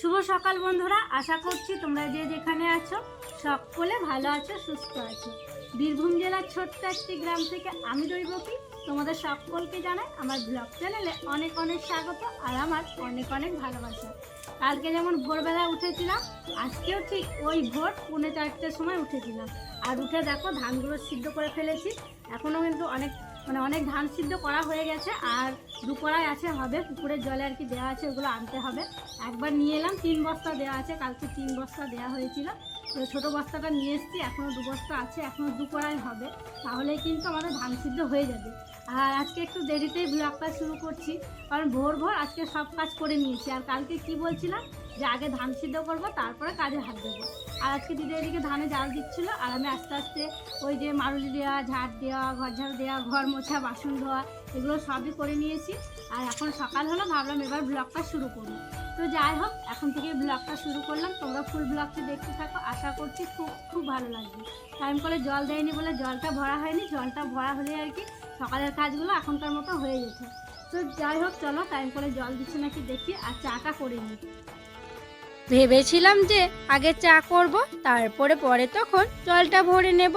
শুভ সকাল বন্ধুরা, আশা করছি তোমরা যে যেখানে আছো সকলে ভালো আছো, সুস্থ আছো। বীরভূম জেলার ছোট্ট একটি গ্রাম থেকে আমি দৈবকী, তোমাদের সকলকে জানাই আমার ব্লগ চ্যানেলে অনেক অনেক স্বাগত আর আমার অনেক অনেক ভালোবাসা। কালকে যেমন ভোরবেলা উঠেছিলাম, আজকেও ঠিক ওই ভোর পৌনে চারটের সময় উঠেছিলাম। আর উঠে দেখো, ধানগুলো সিদ্ধ করে ফেলেছি। এখনও কিন্তু অনেক মানে অনেক ধান সিদ্ধ করা হয়ে গেছে, আর দুপুরায় আছে হবে, পুকুরের জলে আর কি দেওয়া আছে, ওগুলো আনতে হবে। একবার নিয়ে এলাম, তিন বস্তা দেওয়া আছে, কালকে তিন বস্তা দেওয়া হয়েছিল। ছোটো বস্তাটা নিয়ে এসেছি এখনও দু বস্তা আছে এখনও দু কড়াই হবে, তাহলেই কিন্তু আমাদের ধান সিদ্ধ হয়ে যাবে। আর আজকে একটু দেরিতেই ব্লগটা শুরু করছি, কারণ ভোর ভোর আজকে সব কাজ করে নিয়েছি। আর কালকে কি বলছিলাম? যে আগে ধান সিদ্ধ করব, তারপরে কাজে হাত দেবো। আর আজকে দিদি এদিকে ধানে জাল দিচ্ছিল, আর আমি আস্তে আস্তে ওই যে মারুলি দেওয়া, ঝাড় দেওয়া ঘর ঝাড় দেওয়া, ঘর মোছা, বাসন ধোয়া এগুলো সবই করে নিয়েছি। আর এখন সকাল হলো, ভাবলাম এবার ব্লগটা শুরু করব। তো যাই হোক, এখন থেকে ব্লগটা শুরু করলাম। তোমরা ফুল ব্লগটি দেখতে থাকো। আশা করছি খুব খুব ভালো লাগবে। টাইম করে জল দেয়নি বলে জলটা ভরা হয়নি। জলটা ভরা হলে আর কি সকালের কাজগুলো এখনকার মতো হয়ে যেত তো যাই হোক, চলো টাইম করে জল দিচ্ছে নাকি দেখি আর চাটা করে নিই। ভেবেছিলাম যে আগে চা করব, তারপরে পরে তখন জলটা ভরে নেব।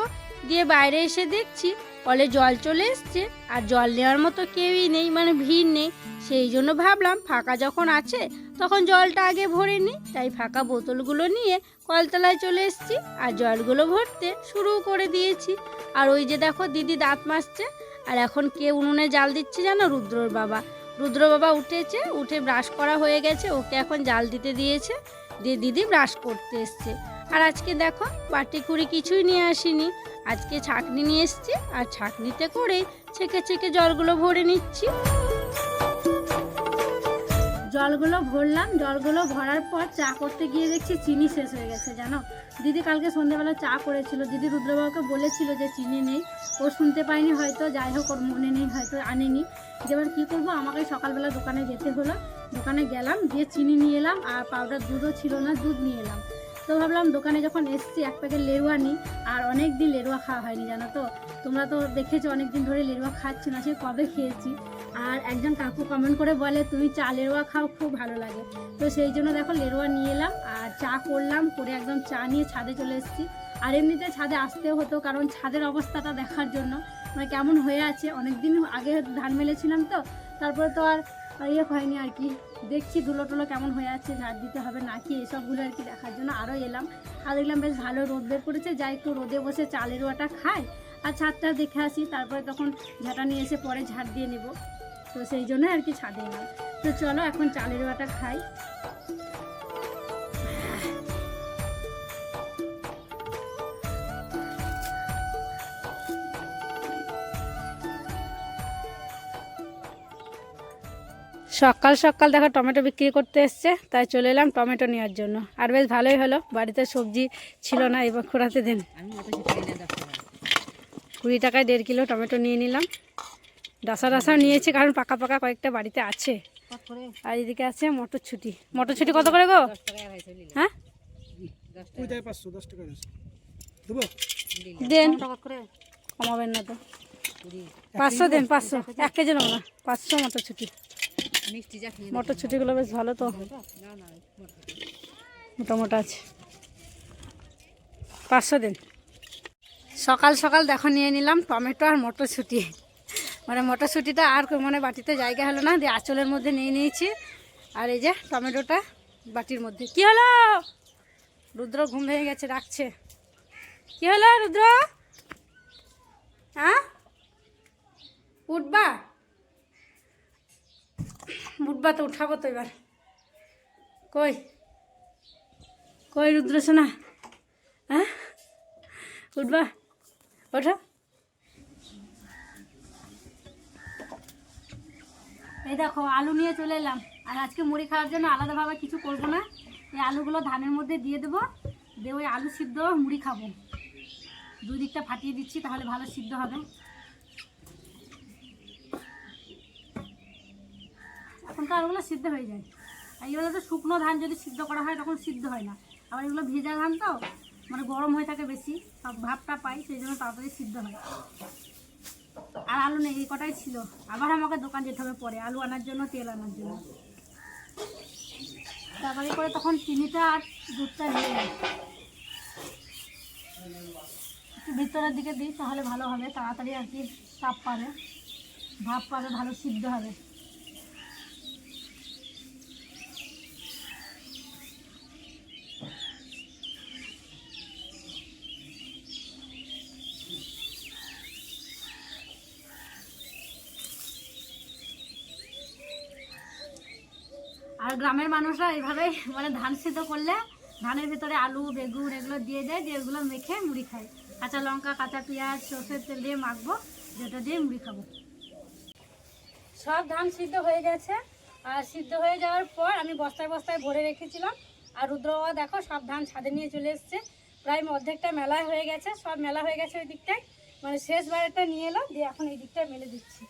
দিয়ে বাইরে এসে দেখছি কলে জল চলে এসছে। আর জল নেওয়ার মতো কেউই নেই মানে ভিড় নেই। সেই জন্য ভাবলাম, ফাঁকা যখন আছে, তখন জলটা আগে ভরে নিই। তাই ফাঁকা বোতলগুলো নিয়ে কলতলায় চলে এসেছি। আর জলগুলো ভরতে শুরু করে দিয়েছি। আর ওই যে দেখো, দিদি দাঁত মাসছে আর এখন কে উনুনে জাল দিচ্ছে জানো? রুদ্রর বাবা। রুদ্র বাবা উঠেছে, উঠে ব্রাশ করা হয়ে গেছে। ওকে এখন জাল দিতে দিয়েছে। দিয়ে দিদি ব্রাশ করতে এসছে। আর আজকে দেখো, বাটি কুড়ি কিছুই নিয়ে আসিনি। আজকে ছাকনি নিয়ে এসছি, আর ছাকনিতে করেই ছেঁকে ছেঁকে জলগুলো ভরে নিচ্ছি। জলগুলো ভরলাম, জলগুলো ভরার পর চা করতে গিয়ে দেখছি চিনি শেষ হয়ে গেছে, জানো? দিদি কালকে সন্ধ্যেবেলা চা করেছিল, দিদি রুদ্রবাবুকে বলেছিল যে চিনি নেই। ও শুনতে পায়নি হয়তো, যাই হোক, ওর মনে নেই, হয়তো আনেনি। যেবার কী করব, আমাকে সকালবেলা দোকানে যেতে হলো। দোকানে গেলাম দিয়ে চিনি নিয়ে এলাম, আর পাউডার দুধও ছিল না, দুধ নিয়ে এলাম। তো ভাবলাম দোকানে যখন এসছি, এক প্যাকেট লেরুয়া নিই। আর অনেক দিন লেরুয়া খাওয়া হয়নি, জানো তো? তোমরা তো দেখেছ অনেক দিন ধরে লেরুয়া খাচ্ছি না, সে কবে খেয়েছি? আর একজন কাকু কমেন্ট করে বলে, তুমি চা লেরুয়া খাও, খুব ভালো লাগে। তো সেই জন্য দেখো লেরুয়া নিয়ে এলাম, আর চা করলাম, করে একদম চা নিয়ে ছাদে চলে এসেছি। আর এমনিতে ছাদে আসতেও হতো, কারণ ছাদের অবস্থাটা দেখার জন্য। মানে কেমন হয়ে আছে অনেক দিন আগে ধান মেলেছিলাম তো, তারপরে তো আর ইয়ে হয়নি আর কি। দেখছি ধুলো টুলো কেমন হয়ে আছে, ঝাড় দিতে হবে নাকি এসবগুলো আর কি দেখার জন্য আরও এলাম। আর দেখলাম বেশ ভালো রোদ বের করেছে, যাই একটু রোদে বসে চালের ওয়াটা খাই আর ছাদটা দেখে আসি, তারপরে তখন ঝাঁটা নিয়ে এসে পরে ঝাড় দিয়ে নেব। তো সেই জন্য আর কি ছাদে এলাম। তো চলো এখন চালের ওয়াটা খাই। সকাল সকাল দেখো টমেটো বিক্রি করতে এসছে, তাই চলে এলাম টমেটো নেওয়ার জন্য। আর বেশ ভালোই হলো, বাড়িতে সবজি ছিল না এবার খোঁড়াতে দিন। কুড়ি টাকায় দেড় কিলো টমেটো নিয়ে নিলাম। ডাসা ডাসাও নিয়েছি, কারণ পাকা পাকা কয়েকটা বাড়িতে আছে। আর এদিকে আছে মটরছুটি মটরছুটি কত করে গো? হ্যাঁ? কমাবেন না তো। পাঁচশো দেন, পাঁচশো। এক কেজি নেব না, পাঁচশো মটরছুটি মটরছুটিগুলো বেশ ভালো তো। মোটামোটা আছে। পাঁচশো দিন। সকাল সকাল দেখো নিয়ে নিলাম টমেটো আর মটরশুঁটি। মানে মটরশুঁটিটা আর মানে বাটিতে জায়গা হলো না দিয়ে আঁচলের মধ্যে নিয়ে নিয়েছি। আর এই যে টমেটোটা বাটির মধ্যে। কি হলো? রুদ্র ঘুম ভেঙে গেছে ডাকছে। কি হলো রুদ্র? হ্যাঁ? উঠবা? উঠবা তো উঠাবো তো এবার। কই? কই রুদ্র সোনা হ্যাঁ উঠবা ওঠো। এই দেখো, আলু নিয়ে চলে এলাম। আর আজকে মুড়ি খাওয়ার জন্য আলাদাভাবে কিছু করব না। এই আলুগুলো ধানের মধ্যে দিয়ে দেবো। দিয়ে ওই আলু সিদ্ধ মুড়ি খাব। দুই দিকটা ফাটিয়ে দিচ্ছি, তাহলে ভালো সিদ্ধ হবে। এখনকার আলুগুলো সিদ্ধ হয়ে যায়। আর এগুলো তো শুকনো ধান যদি সিদ্ধ করা হয় তখন সিদ্ধ হয় না। আবার এগুলো ভেজা ধান তো মানে গরম হয়ে থাকে বেশি, সব ভাবটা পাই, সেই জন্য তাড়াতাড়ি সিদ্ধ হয়। আর আলু নেই, এই কটাই ছিল। আবার আমাকে দোকান যেতে হবে পরে, আলু আনার জন্য, তেল আনার জন্য। তাড়াতাড়ি করে তখন চিনিটা আর দুধটা যাবে একটু ভিতরের দিকে দিই, তাহলে ভালো হবে। তাড়াতাড়ি আর কি তাপ পাবে। ভাপ পাবে, ভালো সিদ্ধ হবে। গ্রামের মানুষরা এইভাবেই মানে ধান সিদ্ধ করলে ধানের ভিতরে আলু, বেগুন এগুলো দিয়ে দেয়, দিয়ে এগুলো মেখে মুড়ি খায়। কাঁচা লঙ্কা, কাঁচা পেঁয়াজ, সর্ষের তেল দিয়ে মাখবো, যেটা দিয়ে মুড়ি খাব। সব ধান সিদ্ধ হয়ে গেছে। আর সিদ্ধ হয়ে যাওয়ার পর আমি বস্তায় বস্তায় ভরে রেখেছিলাম। আর রুদ্র বাবা দেখো, সব ধান ছাদে নিয়ে চলে এসছে। প্রায় অর্ধেকটা মেলায় হয়ে গেছে, সব মেলা হয়ে গেছে ওই দিকটায়। মানে শেষ বারেরটা নিয়ে এলো, দিয়ে এখন এই দিকটায় মেলে দিচ্ছি।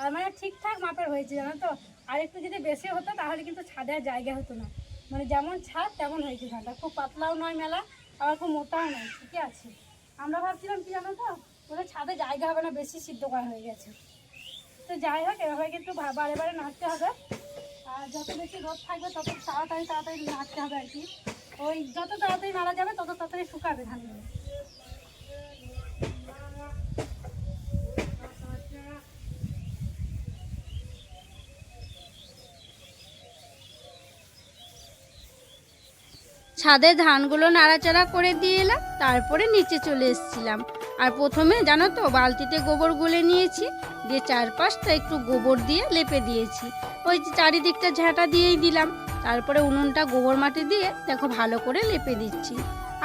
আর মানে ঠিকঠাক মাপের হয়েছে, জানো তো? আর একটু যদি বেশি হতো, তাহলে কিন্তু ছাদে জায়গা হতো না। মানে যেমন ছাদ, তেমন হয়েছে ধানটা খুব পাতলাও নয় মেলা, আবার খুব মোটাও নয়, ঠিকই আছে। আমরা ভাবছিলাম কি জানো তো ওদের ছাদে জায়গা হবে না, বেশি সিদ্ধ করা হয়ে গেছে। তো যাই হোক, এভাবে কিন্তু বারে বারে নাড়তে হবে। আর যত বেশি রোদ থাকবে, তত তাড়াতাড়ি তাড়াতাড়ি নাড়তে হবে আর কি। ওই যত তাড়াতাড়ি নাড়া যাবে, তত তাড়াতাড়ি শুকাবে ধানগুলো। ছাদে ধানগুলো নাড়াচাড়া করে দিয়ে এলাম, তারপরে নিচে চলে এসেছিলাম। আর প্রথমে জানো তো, বালতিতে গোবর গুলে নিয়েছি, দিয়ে চারপাশটা একটু গোবর দিয়ে লেপে দিয়েছি। ওই চারিদিকটা ঝাঁটা দিয়েই দিলাম, তারপরে উনুনটা গোবর মাটি দিয়ে, দেখো ভালো করে লেপে দিচ্ছি।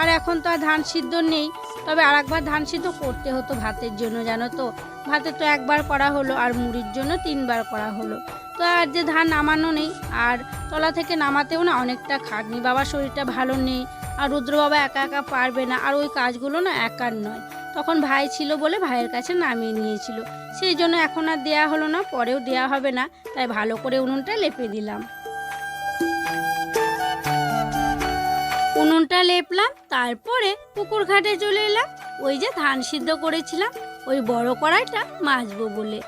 আর এখন তো আর ধান সিদ্ধ নেই। তবে আর একবার ধান সিদ্ধ করতে হতো ভাতের জন্য, জানো তো। ভাতে তো একবার করা হলো আর মুড়ির জন্য তিনবার করা হলো। তো আর যে ধান নামানো নেই, আর তলা থেকে নামাতেও না অনেকটা খাটনি। বাবার শরীরটা ভালো নেই, আর রুদ্র বাবা একা একা পারবে না, আর ওই কাজগুলো না একার নয়। তখন ভাই ছিল বলে ভাইয়ের কাছে নামিয়ে নিয়েছিল। সেই জন্য এখন আর দেয়া হলো না, পরেও দেয়া হবে না। তাই ভালো করে উনুনটা লেপে দিলাম। উনুনটা লেপলাম, তারপরে পুকুর ঘাটে চলে এলাম। ওই যে ধান সিদ্ধ করেছিলাম, ওই বড় কড়াইটা মাজবো বলে।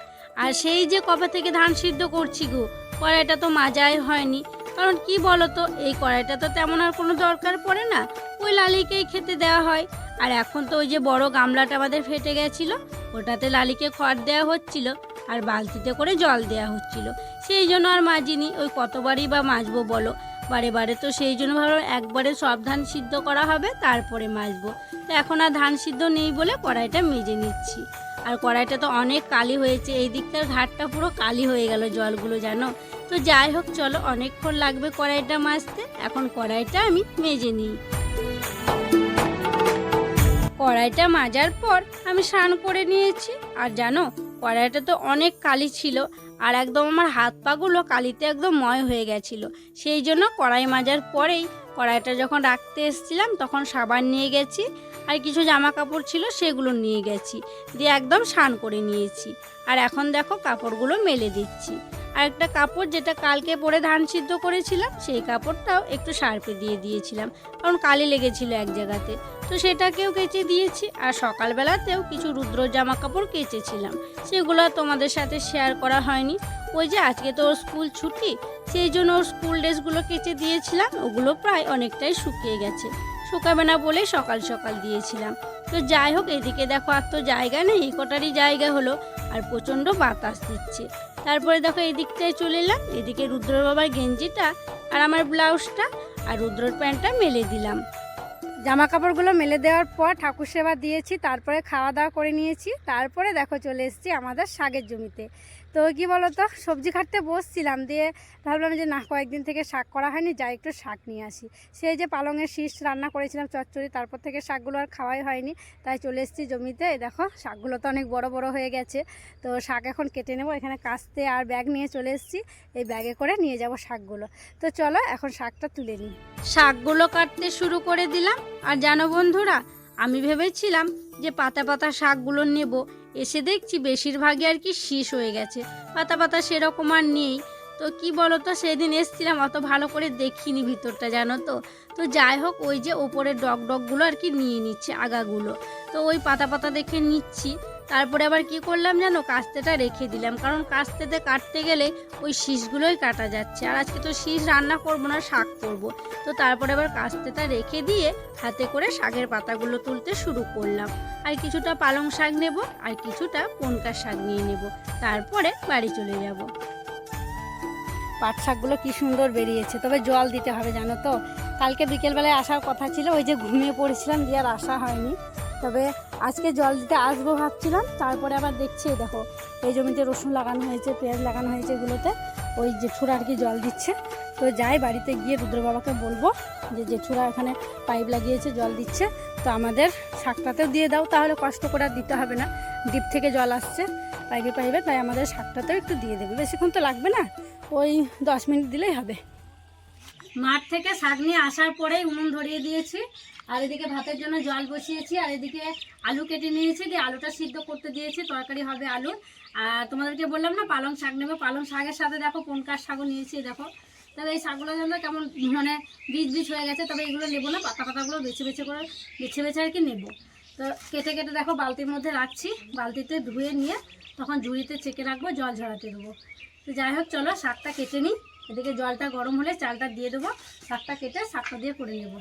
আর সেই যে কবে থেকে ধান সিদ্ধ করছি গো, কড়াইটা তো মাজাই হয়নি। কারণ কি বলো তো এই কড়াইটা তো তেমন আর কোনো দরকার পড়ে না। ওই লালিকেই খেতে দেওয়া হয়। আর এখন তো ওই যে বড় গামলাটা আমাদের ফেটে গেছিল, ওটাতে লালিকে খড় দেওয়া হচ্ছিল আর বালতিতে করে জল দেওয়া হচ্ছিল। সেই জন্য আর মাজিনি, ওই কতবারই বা মাজবো বলো। বারে বারে। তো সেই জন্য ভাবলাম একবারে সব ধান সিদ্ধ করা হবে, তারপরে মাজবো। তো এখন আর ধান সিদ্ধ নেই বলে কড়াইটা মেজে নিচ্ছি। আর কড়াইটা তো অনেক কালি হয়েছে, এই দিকটার ঘাটটা পুরো কালি হয়ে গেল জলগুলো জানো তো যাই হোক, চলো অনেকক্ষণ লাগবে কড়াইটা মাজতে। এখন কড়াইটা আমি মেজে নিই। কড়াইটা মাজার পর আমি স্নান করে নিয়েছি। আর জানো, কড়াইটা তো অনেক কালি ছিল। আর একদম আমার হাত পাগুলো কালিতে একদম ময় হয়ে গেছিল। সেই জন্য কড়াই মাজার পরেই কড়াইটা যখন রাখতে এসেছিলাম, তখন সাবান নিয়ে গেছি, আর কিছু জামা কাপড় ছিল সেগুলো নিয়ে গেছি, দিয়ে একদম স্নান করে নিয়েছি। আর এখন দেখো কাপড়গুলো মেলে দিচ্ছি। আর একটা কাপড় যেটা কালকে পরে ধান সিদ্ধ করেছিলাম, সেই কাপড়টাও একটু সার্পে দিয়ে দিয়েছিলাম, কারণ কালি লেগেছিল এক জায়গাতে। তো সেটাকেও কেচে দিয়েছি, আর সকালবেলাতেও কিছু রুদ্র জামা কাপড় কেচেছিলাম। সেগুলো তোমাদের সাথে শেয়ার করা হয়নি। ওই যে আজকে তো ওর স্কুল ছুটি, সেই জন্য ওর স্কুল ড্রেসগুলো কেচে দিয়েছিলাম, ওগুলো প্রায় অনেকটাই শুকিয়ে গেছে। শুকাবে না বলে সকাল সকাল দিয়েছিলাম। তো যাই হোক, এদিকে দেখো আর তো জায়গা নেই কটারই জায়গা হলো, আর প্রচণ্ড বাতাস দিচ্ছে। তারপরে দেখো এই দিকটায় চলে এলাম। এদিকে রুদ্র বাবার গেঞ্জিটা আর আমার ব্লাউজটা আর রুদ্রর প্যান্টটা মেলে দিলাম। জামা কাপড়গুলো মেলে দেওয়ার পর ঠাকুর সেবা দিয়েছি, তারপরে খাওয়া দাওয়া করে নিয়েছি, তারপরে দেখো চলে এসেছি আমাদের শাগের জমিতে। তো কি বলো তো সবজি কাটতে বসছিলাম দিয়ে ভাবলাম যে না, কয়েকদিন থেকে শাক করা হয়নি, যাই একটু শাক নিয়ে আসি। সেই যে পালংয়ের শীষ রান্না করেছিলাম চচ্চড়ি, তারপর থেকে শাকগুলো আর খাওয়াই হয়নি, তাই চলে এসেছি জমিতে। দেখো, শাকগুলো তো অনেক বড় বড় হয়ে গেছে, তো শাক এখন কেটে নেব, এখানে কাস্তে আর ব্যাগ নিয়ে চলে এসেছি, এই ব্যাগে করে নিয়ে যাব শাকগুলো। তো চলো, এখন শাকটা তুলে নিই। শাকগুলো কাটতে শুরু করে দিলাম, আর জানো বন্ধুরা, আমি ভেবেছিলাম যে পাতা পাতা শাকগুলো নেব এসে দেখছি বেশিরভাগই আর কি শীষ হয়ে গেছে। পাতা পাতা সেরকম আর নেই। তো কি বলো তো সেদিন এসছিলাম, অত ভালো করে দেখিনি ভিতরটা, জানো তো? তো যাই হোক, ওই যে ওপরের ডগ ডগগুলো আর কি নিয়ে নিচ্ছে, আগাগুলো। তো ওই পাতা পাতা দেখে নিচ্ছি। তারপরে আবার কি করলাম জানো? কাস্তেটা রেখে দিলাম। কারণ কাস্তেতে কাটতে গেলে ওই শীষগুলোই কাটা যাচ্ছে। আর আজকে তো শীষ রান্না করব না, শাক করব। তো তারপরে আবার কাস্তেটা রেখে দিয়ে হাতে করে শাকের পাতাগুলো তুলতে শুরু করলাম। আর কিছুটা পালং শাক নেব, আর কিছুটা পনকার শাক নিয়ে নেব। তারপরে বাড়ি চলে যাব। পাট শাকগুলো কি সুন্দর বেরিয়েছে। তবে জল দিতে হবে জানো তো? কালকে বিকেলবেলায় আসার কথা ছিল, ওই যে ঘুমিয়ে পড়েছিলাম, দিয়ে আর আসা হয়নি। তবে আজকে জল দিতে আসব ভাবছিলাম, তারপরে আবার দেখছি দেখো, এই জমিতে রসুন লাগানো হয়েছে, পেঁয়াজ লাগানো হয়েছে এগুলোতে, ওই জেঠুরা আর কি জল দিচ্ছে। তো যাই, বাড়িতে গিয়ে রুদ্র বাবাকে বলব যে জেঠুরা এখানে পাইপ লাগিয়েছে, জল দিচ্ছে, তো আমাদের শাকটাতেও দিয়ে দাও, তাহলে কষ্ট করে আর দিতে হবে না, ডিপ থেকে জল আসছে, পাইপে পাইপে, তাই আমাদের শাকটাতেও একটু দিয়ে দেবে, বেশিক্ষণ তো লাগবে না, ওই দশ মিনিট দিলেই হবে। মাঠ থেকে শাক নিয়ে আসার পরেই উনুন ধরিয়ে দিয়েছি আর এদিকে ভাতের জন্য জল বসিয়েছি, আর এদিকে আলু কেটে নিয়েছি, দিয়ে আলুটা সিদ্ধ করতে দিয়েছি, তরকারি হবে আলু আর তোমাদেরকে বললাম না, পালং শাক নেব। পালং শাকের সাথে দেখো, পনকার শাকও নিয়েছি দেখো। তবে এই শাকগুলো যেন কেমন মানে বীজ বীজ হয়ে গেছে, তবে এগুলো নেব না, পাতা পাতাগুলো বেছে বেছে করে, বেছে বেছে আর কি নেব। তো কেটে কেটে দেখো, বালতির মধ্যে রাখছি। বালতিতে ধুয়ে নিয়ে তখন ঝুড়িতে চেকে রাখব, জল ঝরাতে দেবো। তো যাই হোক, চলো শাকটা কেটে নিই। এদিকে জলটা গরম হলে চালটা দিয়ে দেবো। শাকটা কেটে শাকটা দিয়ে করে নেব।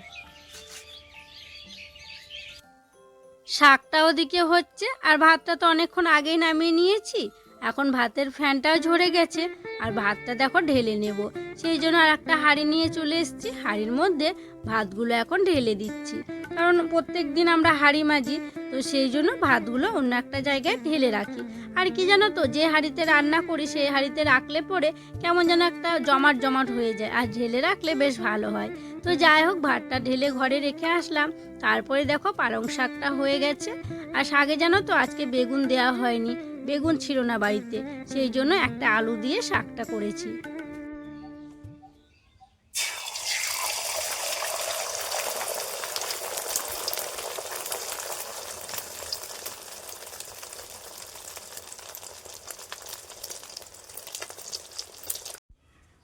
শাকটা ওদিকে হচ্ছে আর ভাতটা তো অনেকক্ষণ আগেই নামিয়ে নিয়েছি। এখন ভাতের ফ্যানটাও ঝরে গেছে, আর ভাতটা দেখো ঢেলে নেব। সেই জন্য আর একটা হাঁড়ি নিয়ে চলে এসেছি। হাঁড়ির মধ্যে ভাতগুলো এখন ঢেলে দিচ্ছি। কারণ প্রত্যেক দিন আমরা হাঁড়ি মাজি, তো সেই জন্য ভাতগুলো অন্য একটা জায়গায় ঢেলে রাখি। আর কি জানো তো, যে হাঁড়িতে রান্না করি, সেই হাঁড়িতে রাখলে পরে কেমন যেন একটা জমাট জমাট হয়ে যায়, আর ঢেলে রাখলে বেশ ভালো হয়। তো যাই হোক, ভাতটা ঢেলে ঘরে রেখে আসলাম। তারপরে দেখো পালং শাকটা হয়ে গেছে। আর শাকে জানো তো, আজকে বেগুন দেওয়া হয়নি। বেগুন ছিল না বাড়িতে, সেই জন্য একটা আলু দিয়ে শাকটা করেছি।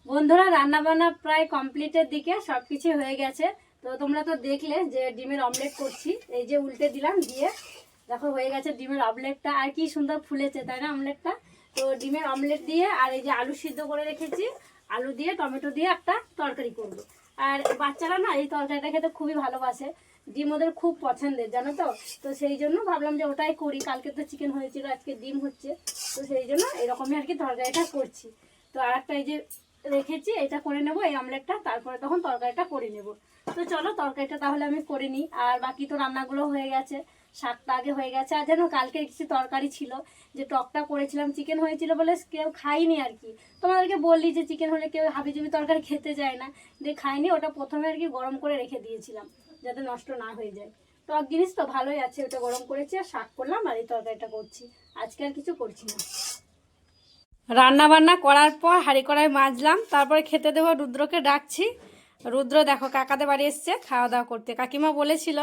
বন্ধুরা রান্না বান্না প্রায় কমপ্লিটের দিকে সব কিছু হয়ে গেছে। তো তোমরা তো দেখলে যে ডিমের অমলেট করছি, এই যে উল্টে দিলাম দিয়ে দেখো হয়ে গেছে ডিমের অমলেটটা আর কি সুন্দর ফুলেছে, তাই না অমলেটটা তো ডিমের অমলেট দিয়ে আর এই যে আলু সিদ্ধ করে রেখেছি, আলু দিয়ে, টমেটো দিয়ে একটা তরকারি করব। আর বাচ্চারা না এই তরকারিটা খেতে খুবই ভালোবাসে। ডিম ওদের খুব পছন্দের, জানো তো? তো সেই জন্য ভাবলাম যে ওটাই করি। কালকে তো চিকেন হয়েছিল, আজকে ডিম হচ্ছে। তো সেই জন্য এরকমই আর কি তরকারিটা করছি। তো আর একটা এই যে রেখেছি, এটা করে নেব, এই আমলেটটা তারপরে তখন তরকারিটা করে নেব। তো চলো তরকারিটা তাহলে আমি করে নিই। আর বাকি তো রান্নাগুলো হয়ে গেছে। শাকটা আগে হয়ে গেছে। আর যেন কালকে কিছু তরকারি ছিল, যে টকটা করেছিলাম চিকেন হয়েছিল বলে কেউ খাইনি আর কি। তোমাদেরকে বললি যে চিকেন হলে কেউ হাবিজুবি তরকারি খেতে যায় না। দিয়ে খাইনি ওটা প্রথমে আর কি গরম করে রেখে দিয়েছিলাম, যাতে নষ্ট না হয়ে যায়। টক জিনিস তো ভালোই আছে, ওটা গরম করেছি আর শাক করলাম আর এই তরকারিটা করছি। আজকে আর কিছু করছি না। রান্না বান্না করার পর হাঁড়ি কড়াই মাজলাম, তারপরে খেতে দেবো রুদ্রকে ডাকছি। রুদ্র দেখো, কাকাদের বাড়ি এসছে, খাওয়া দাওয়া করতে। কাকিমা বলেছিল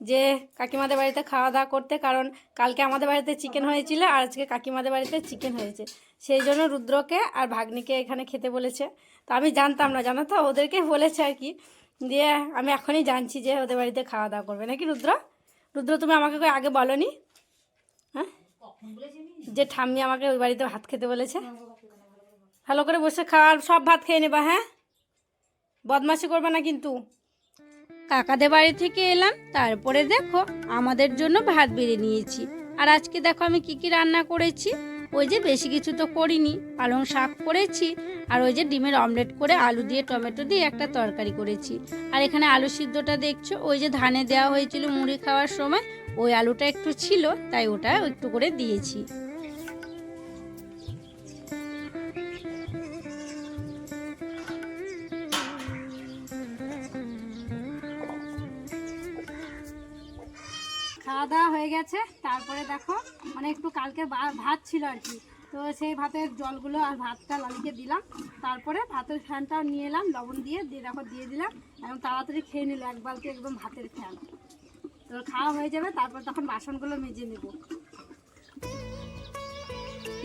যে কাকিমাদের বাড়িতে খাওয়া দাওয়া করতে কারণ কালকে আমাদের বাড়িতে চিকেন হয়েছিল আর আজকে কাকিমাদের বাড়িতে চিকেন হয়েছে। সেই জন্য রুদ্রকে আর ভাগ্নিকে এখানে খেতে বলেছে। তো আমি জানতাম না জানো তো? ওদেরকে বলেছে আর কি। দিয়ে আমি এখনই জানছি যে ওদের বাড়িতে খাওয়া দাওয়া করবে। নাকি রুদ্র? রুদ্র তুমি আমাকে কই আগে বলনি? হ্যাঁ? যে ঠাম্মি আমাকে ওই বাড়িতে ভাত খেতে বলেছে। ভালো করে বসে খাওয়ার সব ভাত খেয়ে নেবা হ্যাঁ? বদমাশি করবে না কিন্তু। কাকাদের বাড়ি থেকে এলাম, তারপরে দেখো আমাদের জন্য ভাত বেড়ে নিয়েছি। আর আজকে দেখো আমি কি কি রান্না করেছি? ওই যে বেশি কিছু তো করিনি, পালং শাক করেছি, আর ওই যে ডিমের অমলেট করে আলু দিয়ে, টমেটো দিয়ে একটা তরকারি করেছি। আর এখানে আলু সিদ্ধটা দেখছ? ওই যে ধানে দেওয়া হয়েছিল মুড়ি খাওয়ার সময়, ওই আলুটা একটু ছিল, তাই ওটা একটু করে দিয়েছি। খাওয়া দাওয়া হয়ে গেছে। তারপরে দেখো মানে একটু কালকে ভাত ছিল আর কি। তো সেই ভাতের জলগুলো আর ভাতটা লালিকে দিলাম। তারপরে ভাতের ফ্যানটাও নিয়ে এলাম, লবণ দিয়ে দিয়ে দেখো, দিয়ে দিলাম। এবং তাড়াতাড়ি খেয়ে নিল, এক বালতি একদম ভাতের ফ্যান। তো খাওয়া হয়ে যাবে, তারপর তখন বাসনগুলো মেজে নেব।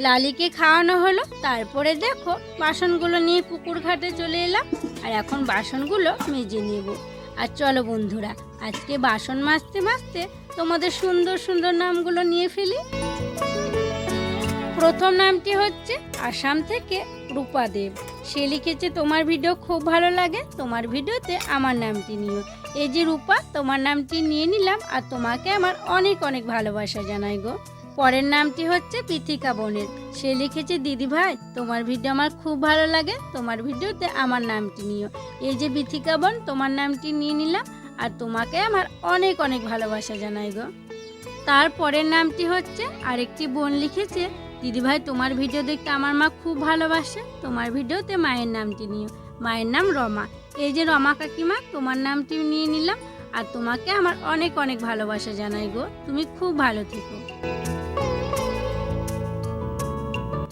লালিকে খাওয়ানো হলো, তারপরে দেখো, বাসনগুলো নিয়ে পুকুর ঘাটে চলে এলাম। আর এখন বাসনগুলো মেজে নেব। আর চলো বন্ধুরা, আজকে বাসন মাজতে মাজতে তোমাদের সুন্দর সুন্দর নামগুলো নিয়ে ফেলি। প্রথম নামটি হচ্ছে আসাম থেকে রূপা দেব সে লিখেছে, তোমার ভিডিও খুব ভালো লাগে, তোমার ভিডিওতে আমার নামটি নিও। এই যে রূপা, তোমার নামটি নিয়ে নিলাম আর তোমাকে আমার অনেক অনেক ভালোবাসা জানাই গো। পরের নামটি হচ্ছে পৃথিকা বোনের। সে লিখেছে, দিদি ভাই, তোমার ভিডিও আমার খুব ভালো লাগে, তোমার ভিডিওতে আমার নামটি নিও। এই যে পৃথিকা বোন, তোমার নামটি নিয়ে নিলাম আর তোমাকে আমার অনেক অনেক ভালোবাসা জানাই গো। তারপরের নামটি হচ্ছে, আরেকটি বোন লিখেছে, দিদিভাই, তোমার ভিডিও দেখতে আমার মা খুব ভালোবাসে। তোমার ভিডিওতে মায়ের নামটি নিও। মায়ের নাম রমা। এই যে রমা কাকিমা, তোমার নামটি নিয়ে নিলাম আর তোমাকে আমার অনেক অনেক ভালোবাসা জানাই গো। তুমি খুব ভালো থেকো।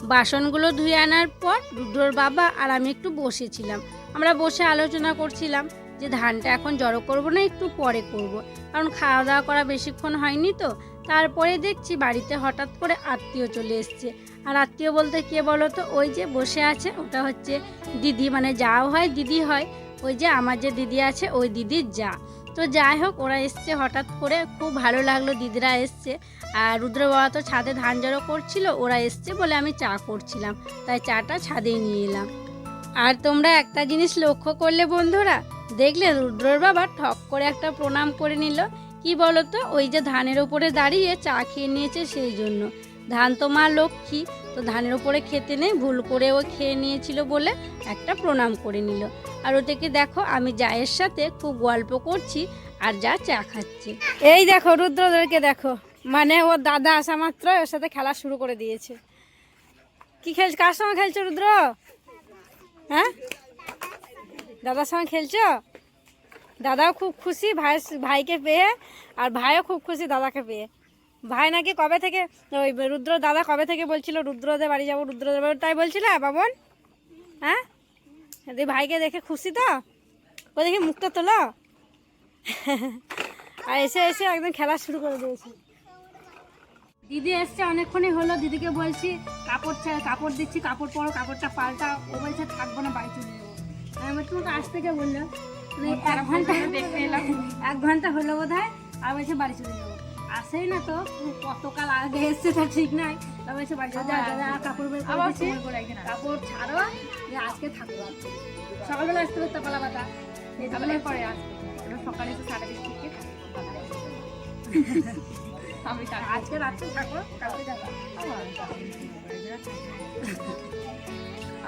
বাসনগুলো ধুয়ে আনার পর রুদ্রর বাবা আর আমি একটু বসেছিলাম। আমরা বসে আলোচনা করছিলাম। যে ধানটা এখন জড়ো করব না, একটু পরে করব। কারণ খাওয়া দাওয়া করা বেশিক্ষণ হয়নি তো। তারপরে দেখছি বাড়িতে হঠাৎ করে আত্মীয় চলে এসছে। আর আত্মীয় বলতে কে বলো তো? ওই যে বসে আছে, ওটা হচ্ছে দিদি। মানে যাও হয়, দিদি হয়। ওই যে আমার যে দিদি আছে, ওই দিদির যা। তো যাই হোক, ওরা এসছে হঠাৎ করে। খুব ভালো লাগল, দিদিরা এসছে। আর রুদ্র বাবা তো ছাদে ধান জড়ো করছিল, ওরা এসছে বলে আমি চা করছিলাম। তাই চাটা ছাদেই নিয়ে এলাম। আর তোমরা একটা জিনিস লক্ষ্য করলে বন্ধুরা দেখলে রুদ্রর বাবা ঠক করে একটা প্রণাম করে নিল। কি বলতো, ওই যে ধানের ওপরে দাঁড়িয়ে চা খেয়ে নিয়েছে সেই জন্য। ধান তো মা লক্ষ্মী, তো ধানের ওপরে খেতে নেই, ভুল করে ও খেয়ে নিয়েছিল বলে একটা প্রণাম করে নিল। আর ওটাকে দেখো, আমি জায়ের সাথে খুব গল্প করছি আর যা চা খাচ্ছে। এই দেখো, রুদ্রদেরকে দেখো। মানে ওর দাদা আসা মাত্র, ওর সাথে খেলা শুরু করে দিয়েছে। কি খেলছ, কার সঙ্গে খেলছো রুদ্র? হ্যাঁ? দাদার সঙ্গে খেলছো? দাদাও খুব খুশি, ভাই ভাইকে পেয়ে, আর ভাইও খুব খুশি দাদাকে পেয়ে। ভাই নাকি কবে থেকে, ওই রুদ্র দাদা কবে থেকে বলছিল, রুদ্রদের বাড়ি যাব, রুদ্রদের বাড়ি, তাই বলছিল বাবন হ্যাঁ? দি ভাইকে দেখে খুশি তো? ও দেখি মুখটা তোলো। আর এসে এসে একদম খেলা শুরু করে দিয়েছে। দিদি এসছে, অনেকক্ষণই হলো, দিদিকে বলছি, কাপড় কাপড় দিচ্ছি, কাপড় পরো, কাপড়টা পাল্টা ও বলছে, থাকব না, বাড়ি চলে যাব। আমি তোমাকে আজ থেকে বললাম। মানে এক ঘণ্টা দেখতে এলাম এক ঘণ্টা হলো বোধ হয় আর বলছে বাড়ি চলে যাব। আসেই না তো কতকাল আগে এসছে তা ঠিক নাই। তা বলছে বাড়ি যা, যা, কাপড় বের করে। কাপড় ছাড়ো যে আজকে থাকব সকালবেলা আসতে হবে তপালা বাতা তাহলে পরে আসব। সকালে তো সাড়ে বিশ থেকে আমি আজকে রাত্রে থাকো কালকে যাব।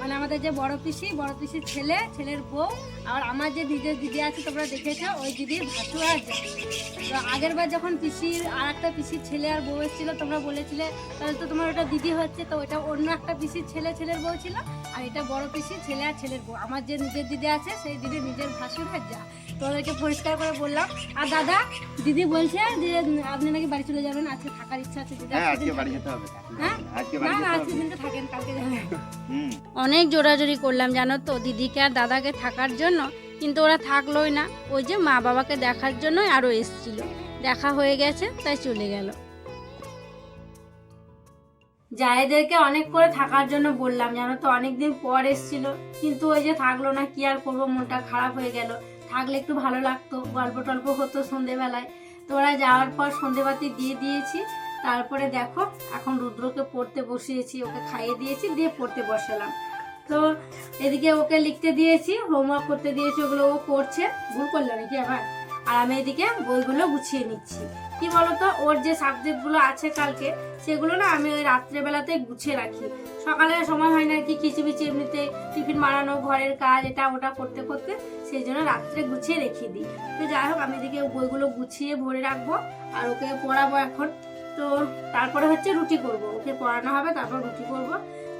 মানে আমাদের যে বড় পিসি, বড় পিসির ছেলে, ছেলের বউ, আর আমার যে দিদির দিদি আছে, তোমরা দেখেছ ওই দিদির ভাসু আছে। তো আগের বার যখন পিসির আর একটা পিসির ছেলে আর বউ এসেছিল, তোমরা বলেছিলে, তাহলে তো তোমার ওটা দিদি হচ্ছে। তো ওটা অন্য একটা পিসির ছেলে, ছেলের বউ ছিল। আর এটা বড় পিসির ছেলে আর ছেলের বউ। আমার যে নিজের দিদি আছে সেই দিদি নিজের ভাসুর আর যা। তোদেরকে পরিষ্কার করে বললাম আর দাদা দিদি বলছে যে আপনি নাকি বাড়ি চলে যাবেন আজকে থাকার ইচ্ছা আছে দিদি আজকে আজকে বাড়ি যেতে হবে? না বাড়ি না যেতে আজকে হবে। দিনটা থাকেন কালকে যাবেন। হুম। অনেক জোরাজোরি করলাম জানো তো দিদিকে আর দাদাকে থাকার জন্য। কিন্তু ওরা থাকলোই না। ওই যে মা বাবাকে দেখার জন্যই আরও এসছিল। দেখা হয়ে গেছে তাই চলে গেল। জায়েদেরকে অনেক করে থাকার জন্য বললাম, জানো তো, অনেকদিন পর এসছিল, কিন্তু ওই যে থাকল না, কি আর করব? মনটা খারাপ হয়ে গেল। থাকলে একটু ভালো লাগতো গল্প টল্প হতো সন্ধেবেলায়। তো ওরা যাওয়ার পর সন্ধেবাতি দিয়ে দিয়েছি। তারপরে দেখো, এখন রুদ্রকে পড়তে বসিয়েছি, ওকে খাইয়ে দিয়েছি, দিয়ে পড়তে বসালাম। তো এদিকে ওকে লিখতে দিয়েছি হোমওয়ার্ক করতে দিয়েছি, ওগুলো ও করছে। ভুল করল নাকি আবার? আর আমি এদিকে বইগুলো গুছিয়ে নিচ্ছি। কি বলতো? ওর যে সাবজেক্টগুলো আছে কালকে, সেগুলো না আমি ওই রাত্রেবেলাতে গুছিয়ে রাখি। সকালে সময় হয় না কি কিচিমিচি এমনিতে টিফিন বানানো, ঘরের কাজ, এটা ওটা করতে করতে সেই জন্য রাত্রে গুছিয়ে রেখে দিই। তো যাই হোক, আমি এদিকে বইগুলো গুছিয়ে ভরে রাখব আর ওকে পড়াবো এখন। তো তারপরে হচ্ছে রুটি করব। ওকে পড়ানো হবে, তারপর রুটি করব।